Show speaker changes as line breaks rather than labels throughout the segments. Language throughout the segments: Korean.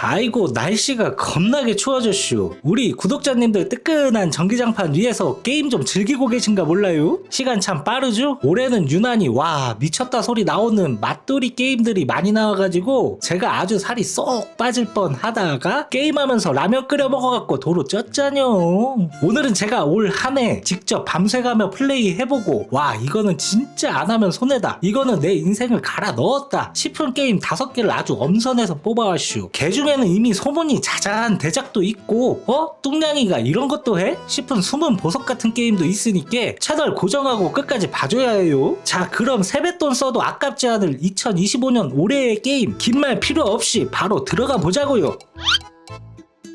아이고 날씨가 겁나게 추워졌슈 우리 구독자님들 뜨끈한 전기장판 위에서 게임 좀 즐기고 계신가 몰라요? 시간 참 빠르죠? 올해는 유난히 와 미쳤다 소리 나오는 맛돌이 게임들이 많이 나와가지고 제가 아주 살이 쏙 빠질 뻔 하다가 게임하면서 라면 끓여 먹어갖고 도로 쪘잖요 오늘은 제가 올 한 해 직접 밤새가며 플레이 해보고 와 이거는 진짜 안 하면 손해다 이거는 내 인생을 갈아 넣었다 싶은 게임 다섯 개를 아주 엄선해서 뽑아왔슈 개중 에는 이미 소문이 자자한 대작도 있고 어? 뚱냥이가 이런 것도 해? 싶은 숨은 보석 같은 게임도 있으니까 채널 고정하고 끝까지 봐줘야 해요 자 그럼 세뱃돈 써도 아깝지 않을 2025년 올해의 게임 긴 말 필요 없이 바로 들어가 보자고요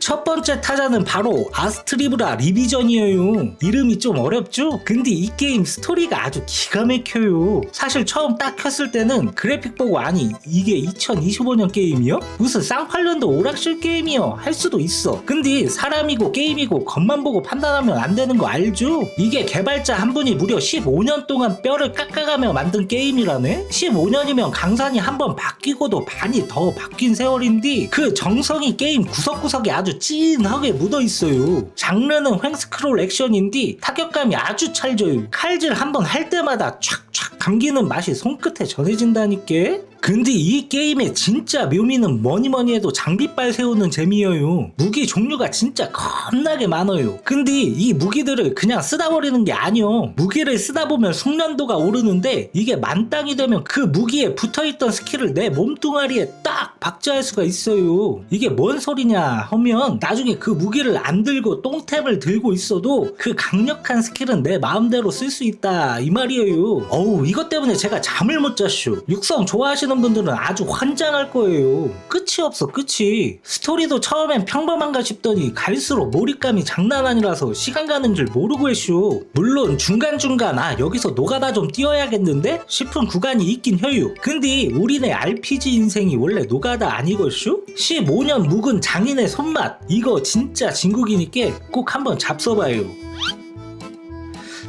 첫 번째 타자는 바로 아스트리브라 리비전이에요. 이름이 좀 어렵죠? 근데 이 게임 스토리가 아주 기가 막혀요. 사실 처음 딱 켰을 때는 그래픽 보고 아니 이게 2025년 게임이요? 무슨 쌍팔년도 오락실 게임이요? 할 수도 있어. 근데 사람이고 게임이고 겉만 보고 판단하면 안 되는 거 알죠? 이게 개발자 한 분이 무려 15년 동안 뼈를 깎아가며 만든 게임이라네? 15년이면 강산이 한 번 바뀌고도 반이 더 바뀐 세월인데 그 정성이 게임 구석구석에 아주 찐하게 묻어 있어요. 장르는 횡스크롤 액션인데 타격감이 아주 찰져요. 칼질 한번 할 때마다 촥촥 감기는 맛이 손끝에 전해진다니까. 근데 이 게임의 진짜 묘미는 뭐니 뭐니 해도 장비빨 세우는 재미예요. 무기 종류가 진짜 겁나게 많아요. 근데 이 무기들을 그냥 쓰다 버리는 게 아니요. 무기를 쓰다 보면 숙련도가 오르는데 이게 만땅이 되면 그 무기에 붙어있던 스킬을 내 몸뚱아리에 딱 박제할 수가 있어요. 이게 뭔 소리냐 하면 나중에 그 무기를 안 들고 똥탭을 들고 있어도 그 강력한 스킬은 내 마음대로 쓸 수 있다 이 말이에요. 어우 이것 때문에 제가 잠을 못 잤슈. 육성 좋아하시는 분들은 아주 환장할 거예요. 끝이 없어 끝이. 스토리도 처음엔 평범한가 싶더니 갈수록 몰입감이 장난 아니라서 시간 가는 줄 모르고 했슈. 물론 중간중간 아 여기서 노가다 좀 뛰어야겠는데 싶은 구간이 있긴 해요. 근데 우리네 RPG 인생이 원래 노가다 아니걸슈? 15년 묵은 장인의 손맛 이거 진짜 진국이니까 꼭 한번 잡숴봐요.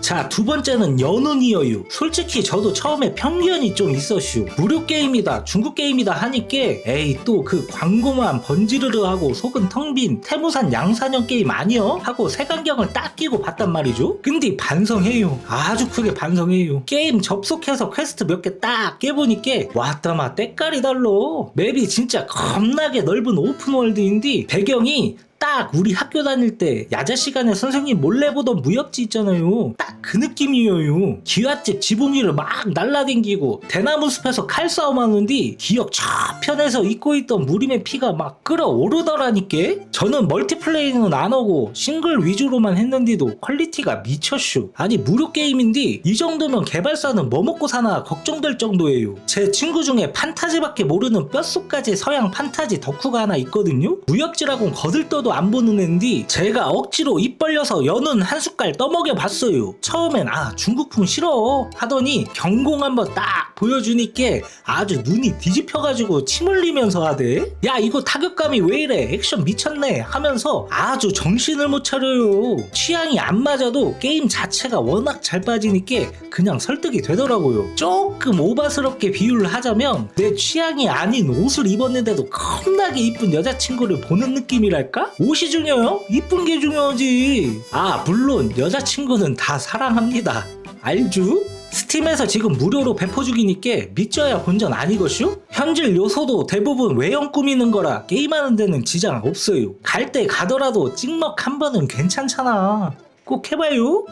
자, 두 번째는 연운이어유. 솔직히 저도 처음에 편견이 좀 있었슈. 무료 게임이다, 중국 게임이다 하니까, 에이, 또 그 광고만 번지르르 하고 속은 텅 빈 태무산 양산형 게임 아니여? 하고 색안경을 딱 끼고 봤단 말이죠. 근데 반성해요. 아주 크게 반성해요. 게임 접속해서 퀘스트 몇 개 딱 깨보니까, 왔다마 때깔이 달러. 맵이 진짜 겁나게 넓은 오픈월드인데, 배경이 딱 우리 학교 다닐 때 야자 시간에 선생님 몰래 보던 무협지 있잖아요. 딱 그 느낌이에요. 기와집 지붕 위를 막 날라댕기고 대나무 숲에서 칼싸움 하는데 기억 저편에서 잊고 있던 무림의 피가 막 끓어오르더라니까. 저는 멀티플레이는 안 하고 싱글 위주로만 했는데도 퀄리티가 미쳤슈. 아니 무료 게임인데 이 정도면 개발사는 뭐 먹고 사나 걱정될 정도예요. 제 친구 중에 판타지밖에 모르는 뼛속까지 서양 판타지 덕후가 하나 있거든요. 무협지라곤 거들떠도 안 보는 앤디 제가 억지로 입 벌려서 연은 한 숟갈 떠먹여 봤어요. 처음엔 아 중국풍 싫어 하더니 경공 한번 딱 보여주니까 아주 눈이 뒤집혀가지고 침 흘리면서 하대. 야 이거 타격감이 왜 이래 액션 미쳤네 하면서 아주 정신을 못 차려요. 취향이 안 맞아도 게임 자체가 워낙 잘 빠지니까 그냥 설득이 되더라고요. 조금 오바스럽게 비유를 하자면 내 취향이 아닌 옷을 입었는데도 겁나게 이쁜 여자친구를 보는 느낌이랄까? 옷이 중요해요? 이쁜 게 중요하지. 아 물론 여자친구는 다 사랑합니다. 알죠? 스팀에서 지금 무료로 배포 중이니까 믿져야 본전 아니것슈? 현질 요소도 대부분 외형 꾸미는 거라 게임하는 데는 지장 없어요. 갈 때 가더라도 찍먹 한 번은 괜찮잖아. 꼭 해봐요.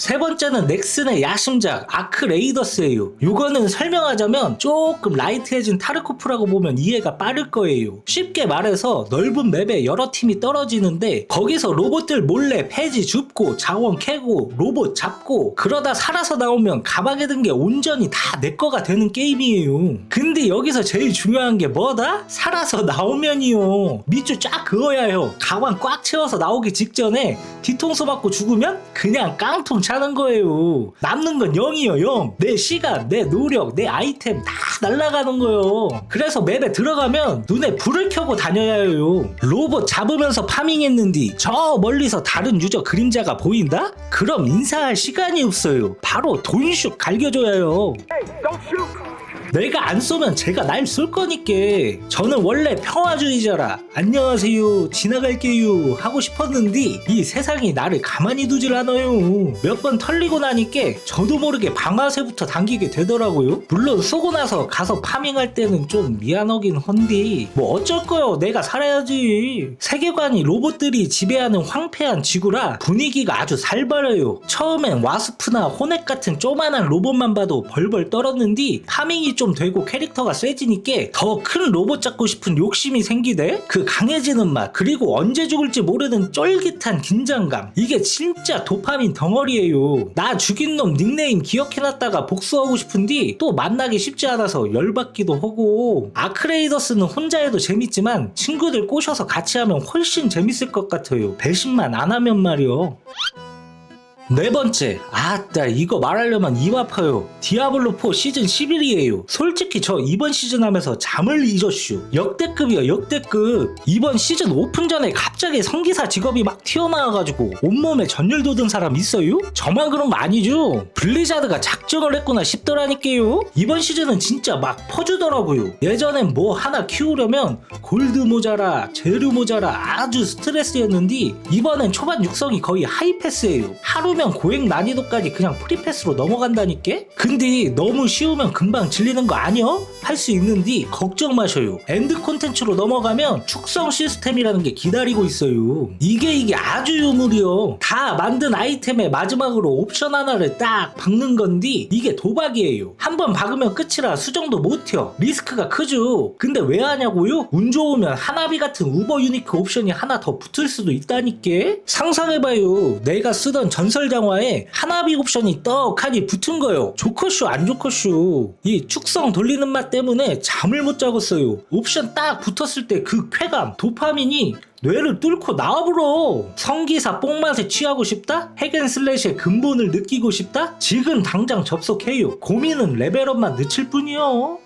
세 번째는 넥슨의 야심작 아크 레이더스예요. 이거는 설명하자면 조금 라이트해진 타르코프라고 보면 이해가 빠를 거예요. 쉽게 말해서 넓은 맵에 여러 팀이 떨어지는데 거기서 로봇들 몰래 폐지 줍고 자원 캐고 로봇 잡고 그러다 살아서 나오면 가방에 든 게 온전히 다 내 거가 되는 게임이에요. 근데 여기서 제일 중요한 게 뭐다? 살아서 나오면이요. 밑줄 쫙 그어야 해요. 가방 꽉 채워서 나오기 직전에 뒤통수 맞고 죽으면 그냥 깡통 차는 거예요. 남는 건 0이요, 0. 내 시간, 내 노력, 내 아이템 다 날아가는 거예요. 그래서 맵에 들어가면 눈에 불을 켜고 다녀야 해요. 로봇 잡으면서 파밍했는데 저 멀리서 다른 유저 그림자가 보인다? 그럼 인사할 시간이 없어요. 바로 돈슉 갈겨줘야 해요.
Hey!
내가 안 쏘면 제가 날 쏠 거니까 저는 원래 평화주의자라 안녕하세요 지나갈게요 하고 싶었는데 이 세상이 나를 가만히 두질 않아요. 몇 번 털리고 나니까 저도 모르게 방아쇠부터 당기게 되더라고요. 물론 쏘고 나서 가서 파밍할 때는 좀 미안하긴 헌디 뭐 어쩔 거요? 내가 살아야지. 세계관이 로봇들이 지배하는 황폐한 지구라 분위기가 아주 살벌해요. 처음엔 와스프나 호넷 같은 조만한 로봇만 봐도 벌벌 떨었는디 파밍이 좀 되고 캐릭터가 세지니까 더 큰 로봇 잡고 싶은 욕심이 생기대? 그 강해지는 맛 그리고 언제 죽을지 모르는 쫄깃한 긴장감. 이게 진짜 도파민 덩어리예요. 나 죽인 놈 닉네임 기억해놨다가 복수하고 싶은디 또 만나기 쉽지 않아서 열받기도 하고. 아크레이더스는 혼자 해도 재밌지만 친구들 꼬셔서 같이 하면 훨씬 재밌을 것 같아요. 배신만 안 하면 말이요 네 번째, 아따 이거 말하려면 입 아파요. 디아블로4 시즌 11이에요. 솔직히 저 이번 시즌 하면서 잠을 잊었슈. 역대급이야 역대급. 이번 시즌 오픈 전에 갑자기 성기사 직업이 막 튀어나와가지고 온몸에 전율 돋은 사람 있어요? 저만 그런 거 아니죠? 블리자드가 작정을 했구나 싶더라니까요. 이번 시즌은 진짜 막 퍼주더라고요. 예전엔 뭐 하나 키우려면 골드 모자라, 재료 모자라 아주 스트레스였는데 이번엔 초반 육성이 거의 하이패스예요. 하루 면 고액 난이도까지 그냥 프리패스로 넘어간다니까? 근데 너무 쉬우면 금방 질리는 거 아니여? 할 수 있는데 걱정 마셔요. 엔드 콘텐츠로 넘어가면 축성 시스템이라는 게 기다리고 있어요. 이게 이게 아주 유물이요. 다 만든 아이템의 마지막으로 옵션 하나를 딱 박는 건데 이게 도박이에요. 한번 박으면 끝이라 수정도 못 튀어. 리스크가 크죠. 근데 왜 하냐고요? 운 좋으면 하나비 같은 우버 유니크 옵션이 하나 더 붙을 수도 있다니까? 상상해봐요. 내가 쓰던 전설 장화에 하나비 옵션이 떡하니 붙은 거요. 좋커쇼 안 좋커쇼. 이 축성 돌리는 맛 때문에 잠을 못 자겠어요. 옵션 딱 붙었을 때 그 쾌감, 도파민이 뇌를 뚫고 나와버려 성기사 뽕맛에 취하고 싶다? 핵앤슬래시의 근본을 느끼고 싶다? 지금 당장 접속해요 고민은 레벨업만 늦출 뿐이요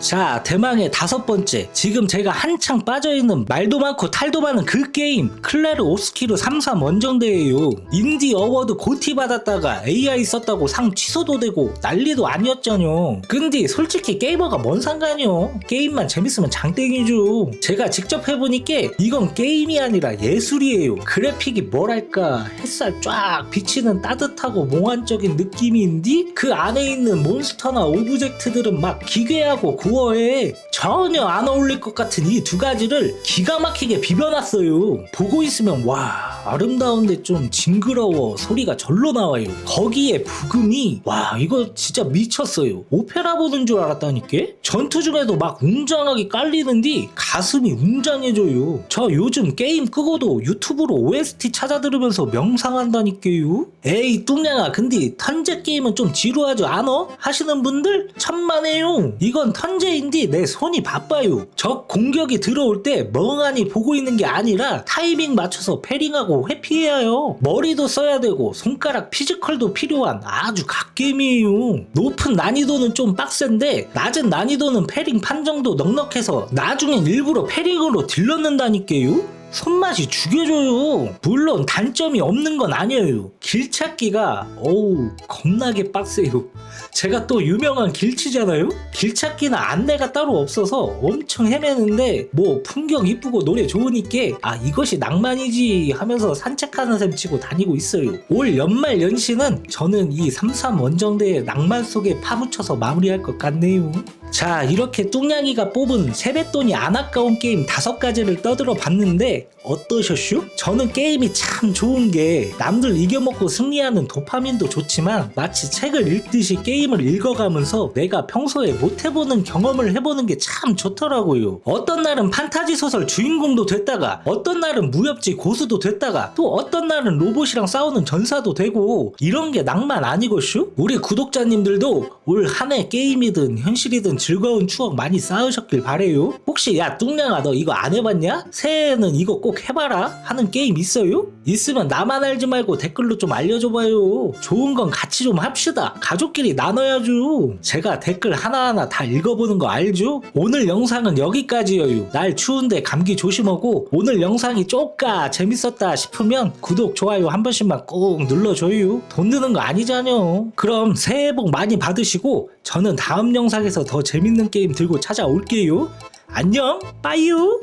자 대망의 다섯 번째. 지금 제가 한창 빠져있는 말도 많고 탈도 많은 그 게임 클레르 옵스키르 33 원정대예요. 인디 어워드 고티 받았다가 AI 썼다고 상 취소도 되고 난리도 아니었잖요 근데 솔직히 게이머가 뭔 상관이요? 게임만 재밌으면 장땡이죠. 제가 직접 해보니까 이건 게임이 아니라 예술이에요. 그래픽이 뭐랄까 햇살 쫙 비치는 따뜻하고 몽환적인 느낌인데 그 안에 있는 몬스터나 오브젝트들은 막 기괴하고 구어에 전혀 안 어울릴 것 같은 이 두 가지를 기가 막히게 비벼놨어요. 보고 있으면 와 아름다운데 좀 징그러워 소리가 절로 나와요. 거기에 부금이 와 이거 진짜 미쳤어요. 오페라 보는 줄 알았다니까. 전투 중에도 막 웅장하게 깔리는데 가슴이 웅장해져요. 저 요즘 게임 끄고도 유튜브로 OST 찾아 들으면서 명상한다니까요. 에이 뚱냥아 근데 턴제 게임은 좀 지루하지 않어? 하시는 분들 천만에요. 이건 턴 제인데 내 손이 바빠요. 적 공격이 들어올 때 멍하니 보고 있는 게 아니라 타이밍 맞춰서 패링하고 회피해야 해요. 머리도 써야 되고 손가락 피지컬도 필요한 아주 갓게임이에요. 높은 난이도는 좀 빡센데 낮은 난이도는 패링 판정도 넉넉해서 나중엔 일부러 패링으로 딜렀는다니까요. 손맛이 죽여줘요. 물론 단점이 없는 건 아니에요. 길 찾기가 어우 겁나게 빡세요. 제가 또 유명한 길치잖아요. 길 찾기는 안내가 따로 없어서 엄청 헤매는데 뭐 풍경 이쁘고 노래 좋으니까 아 이것이 낭만이지 하면서 산책하는 셈 치고 다니고 있어요. 올 연말 연시는 저는 이 삼삼 원정대의 낭만 속에 파묻혀서 마무리할 것 같네요. 자 이렇게 뚱냥이가 뽑은 세뱃돈이 안 아까운 게임 다섯 가지를 떠들어 봤는데 어떠셨슈? 저는 게임이 참 좋은 게 남들 이겨먹고 승리하는 도파민도 좋지만 마치 책을 읽듯이 게임을 읽어가면서 내가 평소에 못 해보는 경험을 해보는 게 참 좋더라고요. 어떤 날은 판타지 소설 주인공도 됐다가 어떤 날은 무협지 고수도 됐다가 또 어떤 날은 로봇이랑 싸우는 전사도 되고 이런 게 낭만 아니고슈? 우리 구독자님들도 올 한 해 게임이든 현실이든 즐거운 추억 많이 쌓으셨길 바래요. 혹시 야 뚱냥아 너 이거 안 해봤냐? 새해에는 이거 꼭 해봐라 하는 게임 있어요? 있으면 나만 알지 말고 댓글로 좀 알려줘봐요. 좋은 건 같이 좀 합시다. 가족끼리 나눠야죠. 제가 댓글 하나하나 다 읽어보는 거 알죠? 오늘 영상은 여기까지여요. 날 추운데 감기 조심하고 오늘 영상이 쪼까 재밌었다 싶으면 구독, 좋아요 한 번씩만 꼭 눌러줘요. 돈 드는 거 아니잖요. 그럼 새해 복 많이 받으시고 저는 다음 영상에서 더 재밌는 게임 들고 찾아올게요. 안녕, 빠이요.